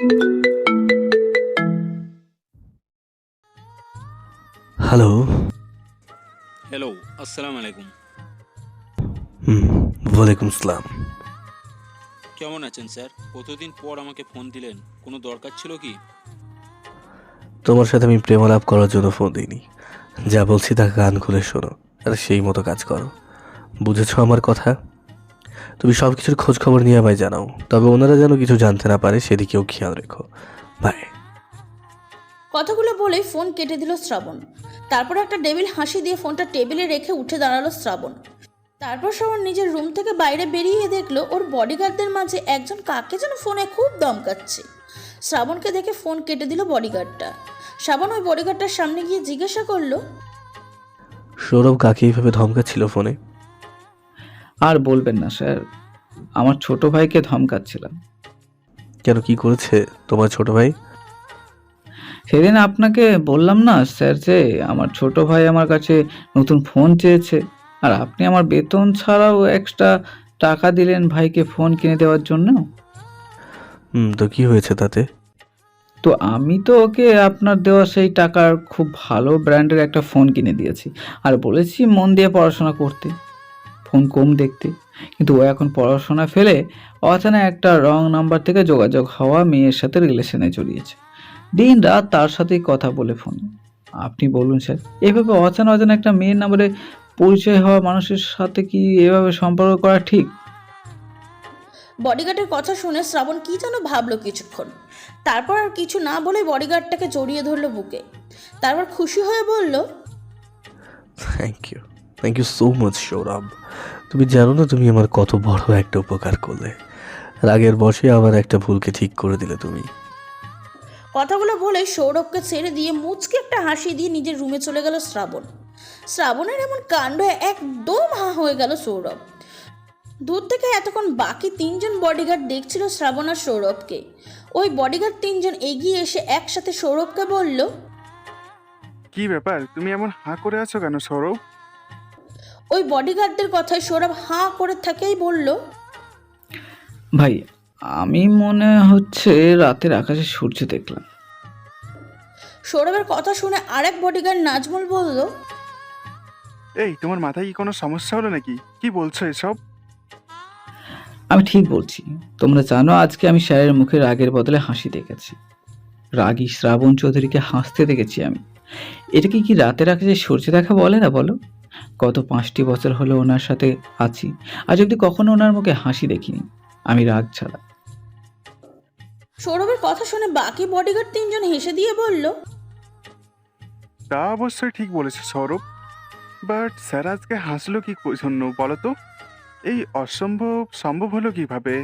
Hello hello আসসালামু আলাইকুম হুম ওয়ালাইকুম আসসালাম কেমন আছেন স্যার? কতদিন পর আমাকে ফোন দিলেন? কোনো দরকার ছিল কি? তোমার সাথে আমি প্রেমালাপ করার জন্য ফোন দিইনি। যা বলছি তা কান খুলে শোনো আর সেই মতো কাজ করো। বুঝেছ আমার কথা? তুমি সব কিছুর খোঁজ খবর নিয়ে আমায় জানাও। তবে ওনারা যেন কিছু জানতে না পারে সেদিকেও খেয়াল রেখো। বাই। কথাগুলো বলেই ফোন কেটে দিল শ্রাবণ। তারপর একটা ডেবিল হাসি দিয়ে ফোনটা টেবিলে রেখে উঠে দাঁড়াল শ্রাবণ। তারপর শ্রাবণ নিজের রুম থেকে বাইরে বেরিয়ে দেখল ওর বডিগার্ডদের মাঝে একজন কাকে যেন ফোনে খুব দমকাচ্ছে শ্রাবণকে দেখে ফোন কেটে দিল বডিগার্ডটা। শ্রাবণ ওই বডিগার্ডটার সামনে গিয়ে জিজ্ঞাসা করল সৌরভ কাকে এইভাবে ধমকাচ্ছিল ফোনে? আর বলবেন না স্যার। আমার ছোট ভাইকে ধমকাচ্ছিলাম। কেন কি করেছে তোমার ছোট ভাই? সেদিন আপনাকে বললাম না স্যার যে আমার ছোট ভাই আমার কাছে নতুন ফোন চেয়েছে আর আপনি আমার বেতন ছাড়াও এক্সট্রা টাকা দিলেন ভাইকে ফোন কিনে দেওয়ার জন্য? হুম তো কি হয়েছে তাতে? তো আমি তো ওকে আপনার দেওয়া সেই টাকার খুব ভালো ব্র্যান্ডের একটা ফোন কিনে দিয়েছি আর বলেছি মন দিয়ে পড়াশোনা করতে। ফোন কম দেখতে। কিন্তু ও এখন পড়াশোনা ফেলে অচানা একটা রং নাম্বার থেকে যোগাযোগ হওয়া মেয়ের সাথে রিলেশনে জড়িয়েছে। দিন রাত তার সাথেই কথা বলে ফোন। আপনি বলুন স্যার এভাবে অচেনা অচেনা একটা মেয়ের নাম্বারে পরিচয় হওয়া মানুষের সাথে কি এভাবে সম্পর্ক করা ঠিক? বডিগার্ডের কথা শুনে শ্রাবণ কি যেন ভাবলো কিছুক্ষণ। তারপর আর কিছু না বলে বডিগার্ডটাকে জড়িয়ে ধরলো বুকে। তারপর খুশি হয়ে বলল thank you thank you so much Sourav তুমি জানো না তুমি আমার কত বড় একটা উপকার করলে। রাগের বসে আমার একটা ভুলকে ঠিক করে দিলে তুমি। কথাগুলো বলে সৌরভকে ছেড়ে দিয়ে মুচকে একটা হাসি দিয়ে নিজের রুমে চলে গেল শ্রাবণ। শ্রাবণের এমন কাণ্ড একদম হা হয়ে গেল সৌরভ। দূর থেকে এতক্ষণ বাকি তিনজন বডিগার্ড দেখছিল শ্রাবণ আর সৌরভকে। ওই বডিগার্ড তিনজন এগিয়ে এসে একসাথে সৌরভকে বলল কি ব্যাপার? তুমি এমন হাঁ করে আছো কেন সৌরভ? ওই বডিগার্ডদের কথায় সৌরভ হাঁ করে থাকেই বলল ভাই আমি মনে হচ্ছে রাতের আকাশে সূর্য দেখলাম। সৌরভের কথা শুনে আরেক বডিগার্ড নাজমুল বলল এই তোমার মাথায় কি কোনো সমস্যা হলো নাকি? কি বলছো এসব? আমি ঠিক বলছি। তোমরা জানো আজকে আমি স্যারের মুখে রাগের বদলে হাসি দেখেছি। রাগী শ্রাবণ চৌধুরীকে হাসতে দেখেছি আমি। এটাকে কি রাতের আকাশে সূর্য দেখা বলে না বলো? গত পাঁচটি বছর হলো ওনার সাথে আছি। আজ অব্দি কখনো ওনার মুখে হাসি দেখিনি। আমি রাগ ছাড়া। সৌরভের কথা শুনে বাকি বডিগার্ড তিনজন হেসে দিয়ে বলল তা অবশ্যই ঠিক বলেছে সৌরভ। বাট স্যার আজকে হাসলো কি জন্য বলো তো? এই অসম্ভব সম্ভব হলো কীভাবে?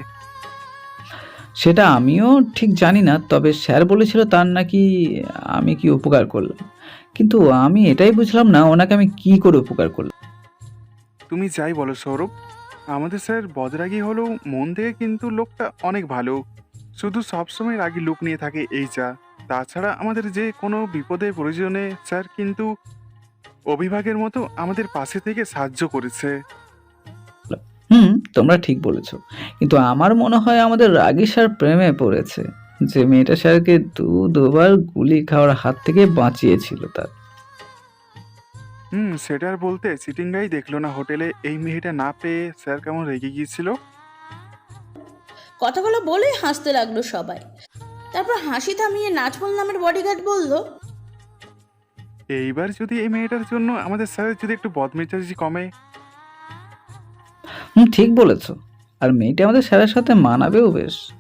সেটা আমিও ঠিক জানি না তবে স্যার বলেছিল তার নাকি আমি কি উপকার করলাম। কিন্তু আমি এটাই বুঝলাম না ওনাকে আমি কি করে উপকার করলাম? তুমি যাই বলো সৌরভ আমাদের স্যার বদরাগী হলেও মন থেকে কিন্তু লোকটা অনেক ভালো। শুধু সবসময় রাগী লোক নিয়ে থাকে এই যা। তাছাড়া আমাদের যে কোনো বিপদে প্রয়োজনে স্যার কিন্তু অভিভাগের মতো আমাদের পাশে থেকে সাহায্য করেছে। হুম তোমরা ঠিক বলেছ। কিন্তু আমার মনে হয় আমাদের রাগী স্যার প্রেমে পড়েছে। যে মেয়েটা স্যারকে দু দুবার গুলি খাওয়ার হাত থেকে বাঁচিয়েছিল তার। হুম সেটার বলতে সিটিংগাই দেখল না হোটেলে এই মেয়েটা না পেয়ে স্যার কেমন রেগে গিয়েছিল? কথাগুলো বলেই হাসতে লাগল সবাই। তারপর হাসি থামিয়ে নাজমুল নামের বডিগার্ড বলল এইবার যদি এই মেয়েটার জন্য আমাদের স্যারের যদি একটু বদমেজাজি কমে। হুম ঠিক বলেছ। আর মেয়েটা আমাদের স্যারের সাথে মানাবেও বেশ।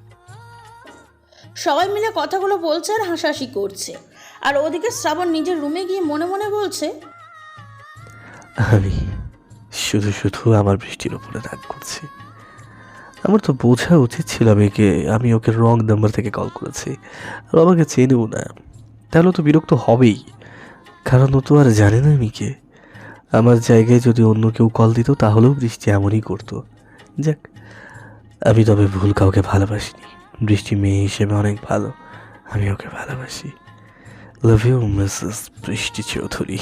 সবাই মিলে কথাগুলো বলছে আর হাসাহাসি করছে। আর ওদিকে শ্রাবণ নিজের রুমে গিয়ে মনে মনে বলছে, আমি শুধু শুধু আমার বৃষ্টির উপরে রাগ করছি। আমার তো বোঝা উচিত ছিল মেয়েকে, আমি ওকে রং নাম্বার থেকে কল করেছি। আর আমাকে চেনেও না। তাহলে তো বিরক্ত হবেই। কারণ ও তো আর জানে না আমি কে আমার জায়গায় যদি অন্য কেউ কল দিত, তাহলেও বৃষ্টি এমনই করতো। যাক, আমি তবে ভুল কাউকে ভালোবাসিনি। বৃষ্টি মেয়ে হিসেবে অনেক ভালো। আমি ওকে ভালোবাসি। লাভ ইউ মিসেস বৃষ্টি চৌধুরী।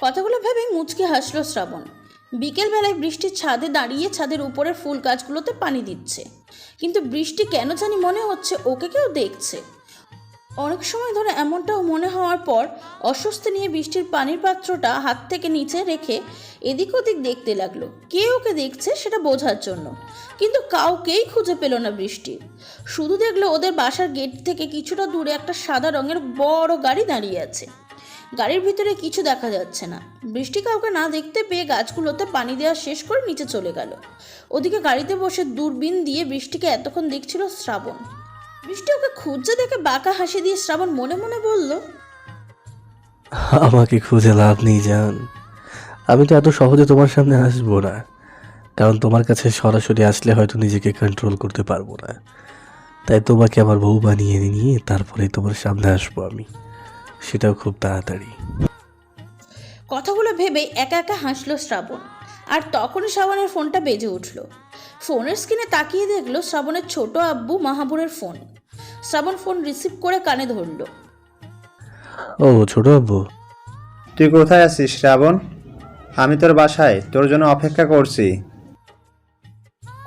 কথাগুলো ভেবে মুচকে হাসলো শ্রাবণ। বিকেলবেলায় বৃষ্টির ছাদে দাঁড়িয়ে ছাদের উপরের ফুল গাছগুলোতে পানি দিচ্ছে। কিন্তু বৃষ্টি কেন জানি মনে হচ্ছে ওকে কেউ দেখছে। অনেক সময় ধরে এমনটাও মনে হওয়ার পর অস্বস্তি নিয়ে বৃষ্টির পানির পাত্রটা হাত থেকে নিচে রেখে এদিক ওদিক দেখতে লাগল। কে ওকে দেখছে সেটা বোঝার জন্য। কিন্তু কাউকেই খুঁজে পেল না বৃষ্টি। শুধু দেখল ওদের বাসার গেট থেকে কিছুটা দূরে একটা সাদা রঙের বড় গাড়ি দাঁড়িয়ে আছে। গাড়ির ভিতরে কিছু দেখা যাচ্ছে না। বৃষ্টি কাউকে না দেখতে পেয়ে গাছগুলোতে পানি দেওয়া শেষ করে নিচে চলে গেল। ওদিকে গাড়িতে বসে দূরবীন দিয়ে বৃষ্টিকে এতক্ষণ দেখছিল শ্রাবণ। বৃষ্টি ওকে খুঁজছে দেখে বাঁকা হাসি দিয়ে শ্রাবণ মনে মনে বলল আমাকে খুঁজে লাভ নেই জান। আমি তো এত সহজে তোমার সামনে আসব না কারণ তোমার কাছে সরাসরি আসলে হয়তো নিজেকে কন্ট্রোল করতে পারব না। তাই তোমাকে আমার বউ বানিয়ে নিয়ে তারপরে তোমার সামনে আসব আমি। সেটাও খুব তাড়াতাড়ি। কথাগুলো ভেবেই একা একা হাসলো শ্রাবণ আর তখনই শ্রাবণের ফোনটা বেজে উঠল। ফোনের স্ক্রিনে তাকিয়ে দেখল শ্রাবণের ছোট আব্বু মাহাবুরের ফোন। শ্রাবণ ফোন রিসিভ করে কানে ধরলো। ও ছোট আব্বু। তুই কোথায় আছিস শ্রাবণ? আমি তোর বাসায় তোর জন্য অপেক্ষা করছি।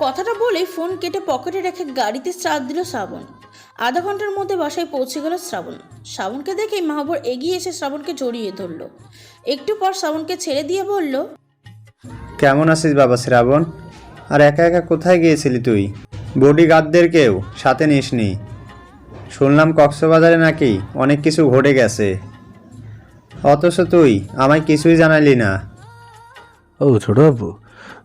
কথাটা বলে ফোন কেটে পকেটে রেখে গাড়িতে স্টার্ট দিল শ্রাবণ। আধা ঘণ্টার মধ্যে বাসায় পৌঁছে গেল শ্রাবণ। শ্রাবণকে দেখেই মাহবুর এগিয়ে এসে শ্রাবণকে জড়িয়ে ধরলো। একটু পর শ্রাবণকে ছেড়ে দিয়ে বলল কেমন আছিস বাবা শ্রাবণ? আর একা একা কোথায় গিয়েছিলি তুই? বডিগার্ডদের কেউ সাথে নিসনি। শুনলাম কক্সবাজারে নাকি অনেক কিছু ঘটে গেছে। অথচ তুই আমায় কিছুই জানালি না। ও, ছোট আব্বু,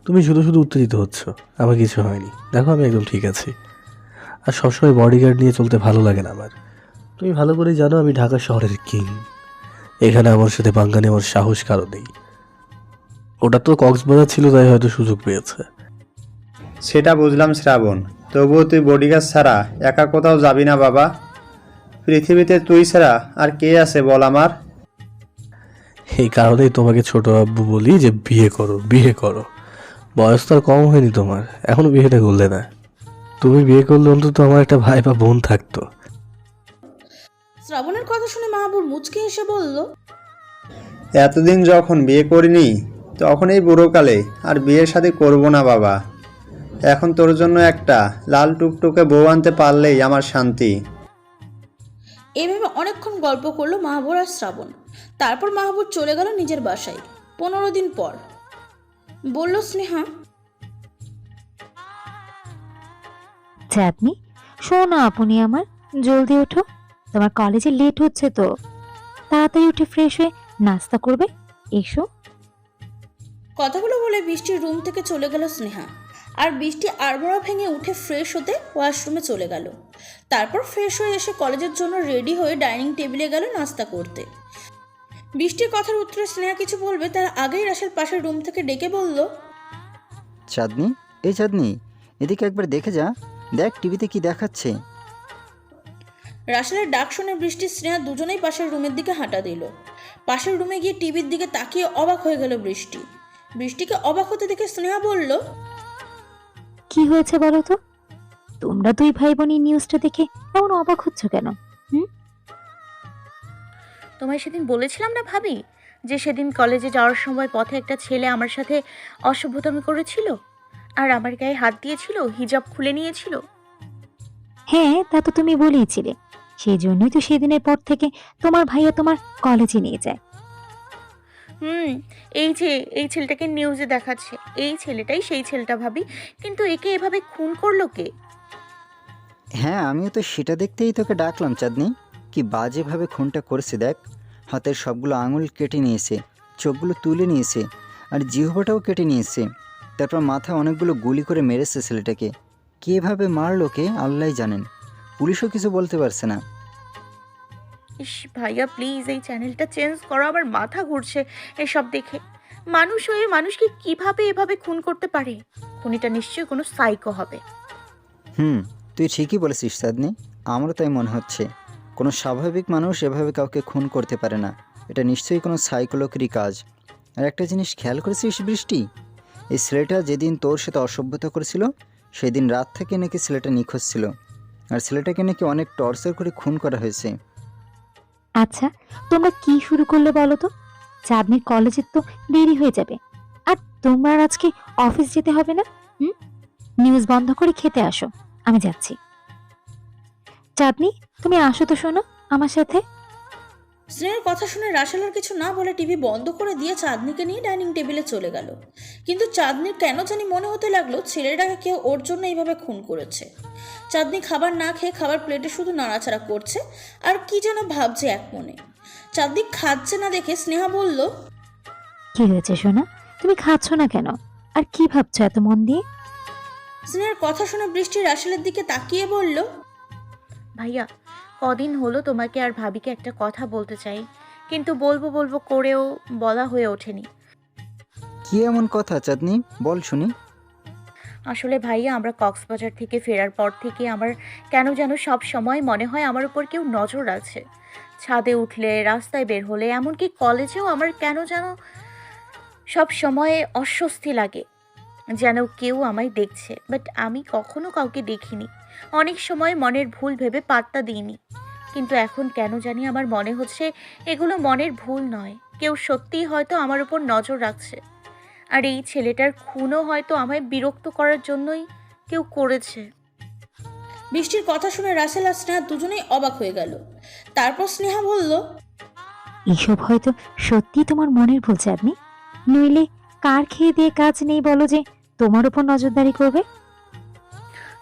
তুমি শুধু শুধু উত্তেজিত হচ্ছ। আমার কিছু হয়নি। দেখো, আমি একদম ঠিক আছি। আর সবসময় বডিগার্ড নিয়ে চলতে ভালো লাগে না আমার। তুমি ভালো করে জানো আমি ঢাকা শহরের কিং। এখানে আমার সাথে পাঙ্গা নেওয়ার সাহস কারও নেই। ওটা তো কক্সবাজার ছিল, তাই হয়তো সুযোগ পেয়েছে। সেটা বুঝলাম শ্রাবণ। তবুও তুই বডিগার্ড ছাড়া একা কোথাও যাবি না বাবা। পৃথিবীতে তুই ছাড়া আর কে আছে বল আমার? এই কারণেই তোমাকে ছোট আব্বু বলি যে বিয়ে করো বিয়ে করো। বয়স তো আর কম হয়নি তোমার এখনও বিয়েটা করলে না। তুমি বিয়ে করলে অন্তত আমার একটা ভাই বা বোন থাকতো। শ্রাবণের কথা শুনে মাহবুর মুচকে এসে বলল এতদিন যখন বিয়ে করিনি তখন এই বুড়োকালে আর বিয়ের সাথে করব না বাবা। এখন তোর জন্য একটা লাল টুকটুকে বউ আনতে পারলেই আমার শান্তি। এভাবে অনেকক্ষণ গল্প করল মাহবুর আর শ্রাবণ। তারপর মাহবুর চলে গেল নিজের বাসায় পনেরো দিন পর। বলল স্নেহা। চাঁদনি শোনো আপনি আমার জলদি ওঠো। তোমার কলেজে লেট হচ্ছে তো। তাড়াতাড়ি উঠে ফ্রেশ হয়ে নাস্তা করবে এসো। কথাগুলো বলে বৃষ্টির রুম থেকে চলে গেল স্নেহা। আর বৃষ্টি আড়মোড়া ভেঙে উঠে ফ্রেশ হতে ওয়াশরুমে চলে গেল। তারপর ফ্রেশ হয়ে এসে কলেজের জন্য রেডি হয়ে ডাইনিং টেবিলে গেল নাস্তা করতে। বৃষ্টির কথার উত্তরে স্নেহা কিছু বলবে তার আগেই রাশের পাশের রুম থেকে ডেকে বলল চাঁদনি? এই চাঁদনি এদিকে একবার দেখে যা। দেখ টিভিতে কি দেখাচ্ছে। রাসেলের ডাক শুনে বৃষ্টি স্নেহা দুজনেই পাশের রুমের দিকে হাঁটা দিল। পাশের রুমে গিয়ে টিভির দিকে তাকিয়ে অবাক হয়ে গেল বৃষ্টি। বৃষ্টিকে অবাক হতে দেখে স্নেহা বলল কি হয়েছে বলো তো? তোমরা দুই ভাই বোনই নিউজটা দেখে এমন অবাক হচ্ছ কেন? তোমায় সেদিন বলেছিলাম না ভাবি যে সেদিন কলেজে যাওয়ার সময় পথে একটা ছেলে আমার সাথে অসভ্যতামি করেছিল? আর আমার গায়ে হাত দিয়েছিল হিজাব খুলে নিয়েছিল? হ্যাঁ তা তো তুমি বলেইছিলে। সেই জন্যই তো সেদিনের পর থেকে তোমার ভাইয়া তোমার কলেজে নিয়ে যায়। হুম, এই যে এই ছেলেটাকে নিউজে দেখাচ্ছে। এই ছেলেটাই সেই ছেলেটা ভাবি। কিন্তু একে এভাবে খুন করল কে? হ্যাঁ আমিও তো সেটা দেখতেই তোকে ডাকলাম, চাঁদনি। কি বাজেভাবে খুনটা করেছে দেখ। হাতের সবগুলো আঙুল কেটে নিয়েছে, চোখগুলো তুলে নিয়েছে, আর জিহ্বাটাও কেটে নিয়েছে। তারপর মাথায় অনেকগুলো গুলি করে মেরেছে ছেলেটাকে। কীভাবে মারলো কে আল্লাহ জানেন। পুলিশও কিছু বলতে পারছে না। ইস ভাইয়া প্লিজ এই চ্যানেলটা চেঞ্জ করো, আমার মাথা ঘুরছে এসব দেখে। মানুষ হয়ে মানুষকে কীভাবে এভাবে খুন করতে পারে? খুনিটা নিশ্চয়ই কোনো সাইকো হবে। হুম, তুই ঠিকই বলেছিস চাঁদনি আমারও তাই মনে হচ্ছে। কোনো স্বাভাবিক মানুষ এভাবে কাউকে খুন করতে পারে না। এটা নিশ্চয়ই কোনো সাইকোলকেরই কাজ। আর একটা জিনিস খেয়াল করেছিস বৃষ্টি? এই ছেলেটা যেদিন তোর সাথে অসভ্যতা করেছিল, সেদিন রাত থেকে নাকি ছেলেটা নিখোঁজ ছিল। আর ছেলেটাকে নাকি অনেক টর্চার করে খুন করা হয়েছে। আচ্ছা তোমরা কি শুরু করলে বলো তো? চাঁদনি কলেজের তো দেরি হয়ে যাবে। আর তোমার আজকে অফিস যেতে হবে না? হুম? নিউজ বন্ধ করে খেতে আসো। আমি যাচ্ছি। চাঁদনি, তুমি আসো তো শোনো আমার সাথে। স্নেহের কথা শুনে রাসেল আর কিছু না বলে টিভি বন্ধ করে দিয়ে চাঁদনিকে নিয়ে ডাইনিং টেবিলে চলে গেল। কিন্তু চাঁদনির কেন জানি মনে হতে লাগল ছেলেটাকে কেউ ওর জন্য এইভাবে খুন করেছে। চাঁদনি খাবার না খেয়ে খাবার প্লেটে শুধু নাড়াচাড়া করছে আর কি যেন ভাবছে এক মনে। চাঁদনি খাচ্ছে না দেখে স্নেহা বলল কি হয়েছে সোনা? তুমি খাচ্ছ না কেন? আর কি ভাবছ এত মন দিয়ে? স্নেহার কথা শুনে বৃষ্টি রাসেলের দিকে তাকিয়ে বলল ভাইয়া কদিন হলো তোমাকে আর ভাবিকে একটা কথা বলতে চাই কিন্তু বলব বলব করেও বলা হয়ে ওঠেনি। কি এমন কথা চাঁদনি? বল শুনি। আসলে ভাইয়া আমরা কক্সবাজার থেকে ফেরার পর থেকে আমার কেন যেন সব সময় মনে হয় আমার উপর কেউ নজর আছে। ছাদে উঠলে রাস্তায় বের হলে এমনকি কলেজেও আমার কেন যেন সব সময় অস্বস্তি লাগে। যেন কেউ আমায় দেখছে বাট আমি কখনো কাউকে দেখিনি। অনেক সময় মনের ভুল ভেবে পাত্তা দিইনি। কিন্তু এখন কেন জানি আমার মনে হচ্ছে এগুলো মনের ভুল নয়। কেউ সত্যিই হয়তো আমার উপর নজর রাখছে। আর এই ছেলেটার খুনও হয়তো আমায় বিরক্ত করার জন্যই কেউ করেছে। বৃষ্টির কথা শুনে রাসেল আর স্নেহা দুজনেই অবাক হয়ে গেল। তারপর স্নেহা বলল এইসব হয়তো সত্যি তোমার মনের ভুল চাঁদনি। নইলে কার খেয়ে দিয়ে কাজ নেই বলো যে তোমার উপর নজরদারি করবে?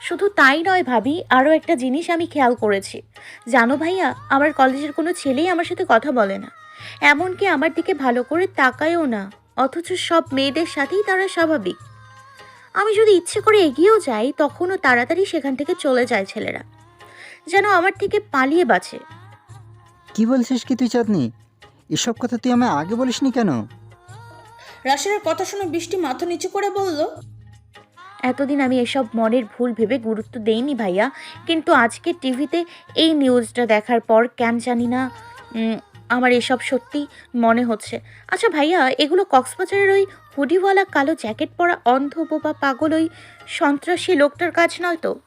শুধু তাই নয় ভাবি আরও একটা জিনিস আমি খেয়াল করেছি। জানো ভাইয়া আমার কলেজের কোনো ছেলেই আমার সাথে কথা বলে না। এমনকি আমার দিকে ভালো করে তাকায়ও না অথচ সব মেয়েদের সাথেই তারা স্বাভাবিক। আমি যদি ইচ্ছে করে এগিয়েও যাই তখনও তাড়াতাড়ি সেখান থেকে চলে যায় ছেলেরা। যেন আমার থেকে পালিয়ে বাঁচে। কি বলছিস কি তুই চাঁদনি? এসব কথা তুই আমায় আগে বলিসনি কেন? রাসেলের কথা শুনে বৃষ্টি মাথা নিচু করে বলল এতদিন আমি এসব মনের ভুল ভেবে গুরুত্ব দেইনি ভাইয়া কিন্তু আজকে টিভিতে এই নিউজটা দেখার পর কেন জানি না উম, আমার এসব সত্যি মনে হচ্ছে। আচ্ছা ভাইয়া এগুলো কক্সবাজারের ওই হুডিওয়ালা কালো জ্যাকেট পরা অন্ধ বোবা পাগল ওই সন্ত্রাসী লোকটার কাজ নয় তো?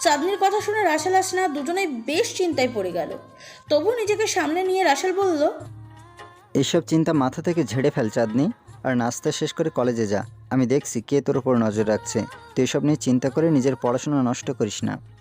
চাঁদনির কথা শুনে রাসেল আর স্নেহা দুজনেই বেশ চিন্তায় পড়ে গেল। তবু নিজেকে সামনে নিয়ে রাসেল বলল এইসব চিন্তা মাথা থেকে ঝেড়ে ফেল, চাঁদনি। আর নাস্তা শেষ করে কলেজে যা। আমি দেখছি কে তোর উপর নজর রাখছে। তুই এসব নিয়ে চিন্তা করে নিজের পড়াশোনা নষ্ট করিস না।